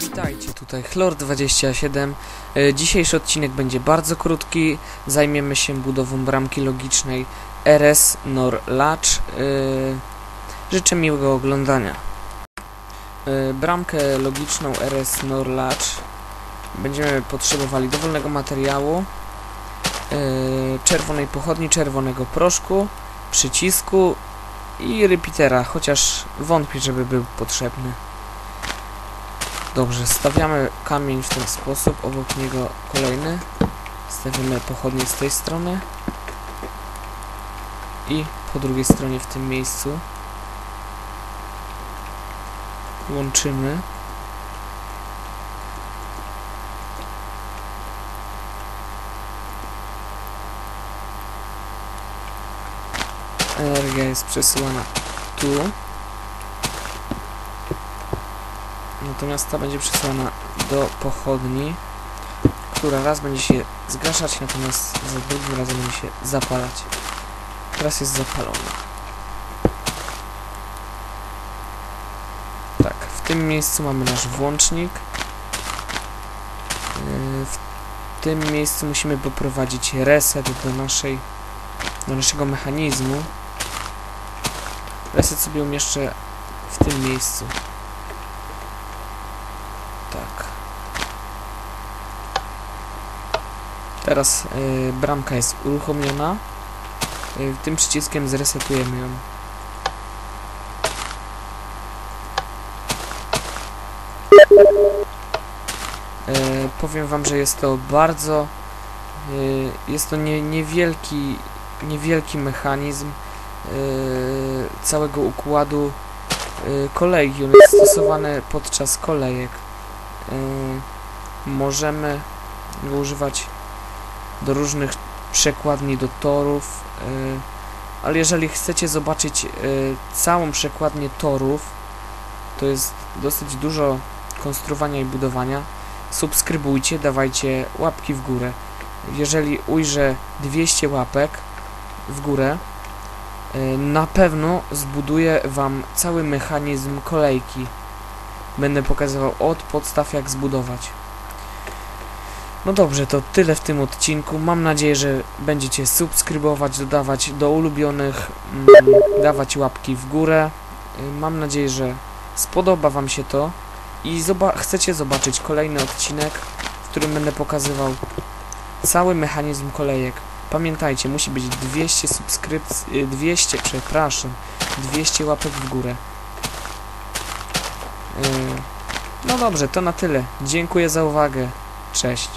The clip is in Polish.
Witajcie, tutaj Chlor27. E, Dzisiejszy odcinek będzie bardzo krótki. Zajmiemy się budową bramki logicznej RS Nor Lacz. E, Życzę miłego oglądania. E, Bramkę logiczną RS Nor Lacz będziemy potrzebowali dowolnego materiału, czerwonej pochodni, czerwonego proszku, przycisku i repeatera, chociaż wątpię, żeby był potrzebny. Dobrze, stawiamy kamień w ten sposób, obok niego kolejny. Stawiamy pochodnie z tej strony. I po drugiej stronie w tym miejscu. Łączymy. Energia jest przesyłana tu. Natomiast ta będzie przesyłana do pochodni, która raz będzie się zgaszać, natomiast za drugim razem będzie się zapalać. Teraz jest zapalona. Tak, w tym miejscu mamy nasz włącznik. Yy, W tym miejscu musimy poprowadzić reset do naszej do naszego mechanizmu. Reset sobie umieszczę w tym miejscu. Tak. Teraz y, bramka jest uruchomiona. Y, tym przyciskiem zresetujemy ją. Y, powiem wam, że jest to bardzo y, jest to nie, niewielki niewielki mechanizm całego układu y, kolei. On jest stosowany podczas kolejek. Y, możemy go używać do różnych przekładni do torów, y, ale jeżeli chcecie zobaczyć y, całą przekładnię torów, to jest dosyć dużo konstruowania i budowania. Subskrybujcie, dawajcie łapki w górę. Jeżeli ujrzę 200 łapek w górę, y, na pewno zbuduję Wam cały mechanizm kolejki. Będę pokazywał od podstaw jak zbudować. No dobrze, to tyle w tym odcinku. Mam nadzieję, że będziecie subskrybować, dodawać do ulubionych, mm, dawać łapki w górę. Y, Mam nadzieję, że spodoba Wam się to i zoba chcecie zobaczyć kolejny odcinek, w którym będę pokazywał cały mechanizm kolejek. Pamiętajcie, musi być 200 subskrypcji, 200, przepraszam, 200 łapek w górę. Yy, No dobrze, to na tyle. Dziękuję za uwagę. Cześć.